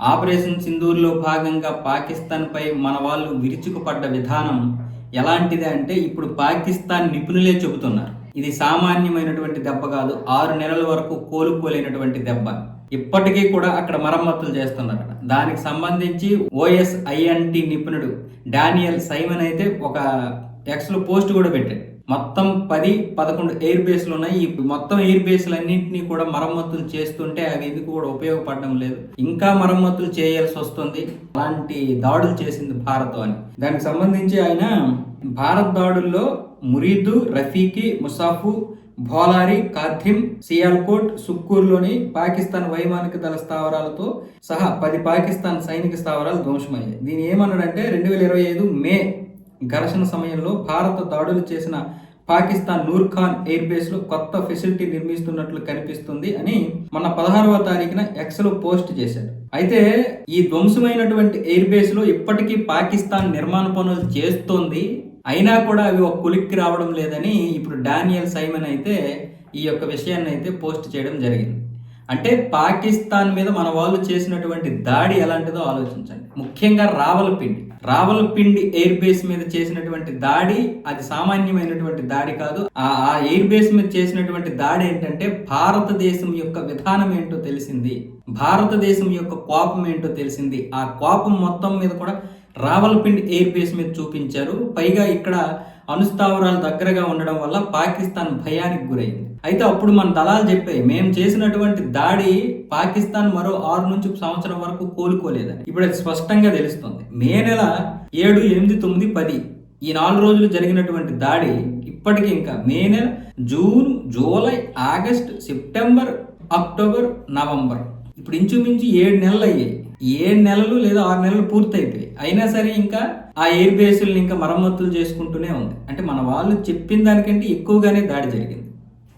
Operation సింధూర్లో భాగంగా పాకిస్తాన్పై మన వాళ్ళు విరుచుకుపడ్డ విధానం ఎలాంటిది అంటే ఇప్పుడు పాకిస్తాన్ నిపుణులే చెబుతున్నారు. ఇది సామాన్యమైనటువంటి దెబ్బ కాదు ఆరు నెలల వరకు కోలుకోలేనటువంటి దెబ్బ. ఇప్పటికీ కూడా అక్కడ మరమ్మతులు చేస్తున్నారు దానికి సంబంధించి ఓఎస్ఐఎన్టి నిపుణుడు డానియల్ సైమన్ అయితే ఒక ఎక్స్లో పోస్ట్ కూడా పెట్టాడు. మొత్తం పది పదకొండు ఎయిర్ బేస్లు ఉన్నాయి. ఈ మొత్తం ఎయిర్ బేస్లన్నింటినీ కూడా మరమ్మతులు చేస్తుంటే అవి ఎందుకు కూడా ఉపయోగపడడం లేదు. ఇంకా మరమ్మతులు చేయాల్సి వస్తుంది. అలాంటి దాడులు చేసింది భారత్ అని. దానికి సంబంధించి ఆయన భారత్ దాడుల్లో మురీదు రఫీకి ముసాఫు భోలారి కార్థిమ్ సియాల్కోట్ సుక్కూర్లోని పాకిస్తాన్ వైమానిక దళ స్థావరాలతో సహా పది పాకిస్తాన్ సైనిక స్థావరాలు ధ్వంసమయ్యాయి. దీని ఏమన్నాడంటే రెండు వేల ఇరవై ఐదు మే ఘర్షణ సమయంలో భారత దాడులు చేసిన పాకిస్తాన్ నూర్ ఖాన్ ఎయిర్ బేస్లో కొత్త ఫెసిలిటీ నిర్మిస్తున్నట్లు కనిపిస్తుంది అని మొన్న పదహారవ తారీఖున ఎక్స్లో పోస్ట్ చేశాడు అయితే ఈ ధ్వంసమైనటువంటి ఎయిర్ బేస్లో ఇప్పటికీ పాకిస్తాన్ నిర్మాణ పనులు చేస్తోంది. అయినా కూడా అవి ఒక కులిక్కి రావడం లేదని ఇప్పుడు డానియల్ సైమన్ అయితే ఈ యొక్క విషయాన్ని అయితే పోస్ట్ చేయడం జరిగింది. అంటే పాకిస్తాన్ మీద మన వాళ్ళు చేసినటువంటి దాడి ఎలాంటిదో ఆలోచించండి. ముఖ్యంగా రావలపిండి. రావలపిండి ఎయిర్ బేస్ మీద చేసినటువంటి దాడి అది సామాన్యమైనటువంటి దాడి కాదు. ఆ ఎయిర్ బేస్ మీద చేసినటువంటి దాడి ఏంటంటే భారతదేశం యొక్క విధానం ఏంటో తెలిసింది. భారతదేశం యొక్క కోపం ఏంటో తెలిసింది. ఆ కోపం మొత్తం మీద కూడా రావలపిండి ఎయిర్ బేస్ మీద చూపించారు. పైగా ఇక్కడ అనుస్థావరాలు దగ్గరగా ఉండడం వల్ల పాకిస్తాన్ భయానికి గురైంది. అయితే అప్పుడు మన దళాలు చెప్పాయి మేము చేసినటువంటి దాడి పాకిస్తాన్ మరో ఆరు నుంచి సంవత్సరం వరకు కోలుకోలేదని. ఇప్పుడు అది స్పష్టంగా తెలుస్తుంది. మే నెల ఏడు ఎనిమిది తొమ్మిది పది ఈ నాలుగు రోజులు జరిగినటువంటి దాడి ఇప్పటికీ ఇంకా మే నెల June July August September October November. ఇప్పుడు ఇంచుమించు ఏడు నెలలు అయ్యాయి ఏడు నెలలు లేదా ఆరు నెలలు పూర్తయిపోయి అయినా సరే ఇంకా ఆ ఎయిర్ బేసుల్ని ఇంకా మరమ్మతులు చేసుకుంటూనే ఉంది. అంటే మన వాళ్ళు చెప్పిన దానికంటే ఎక్కువగానే దాడి జరిగింది.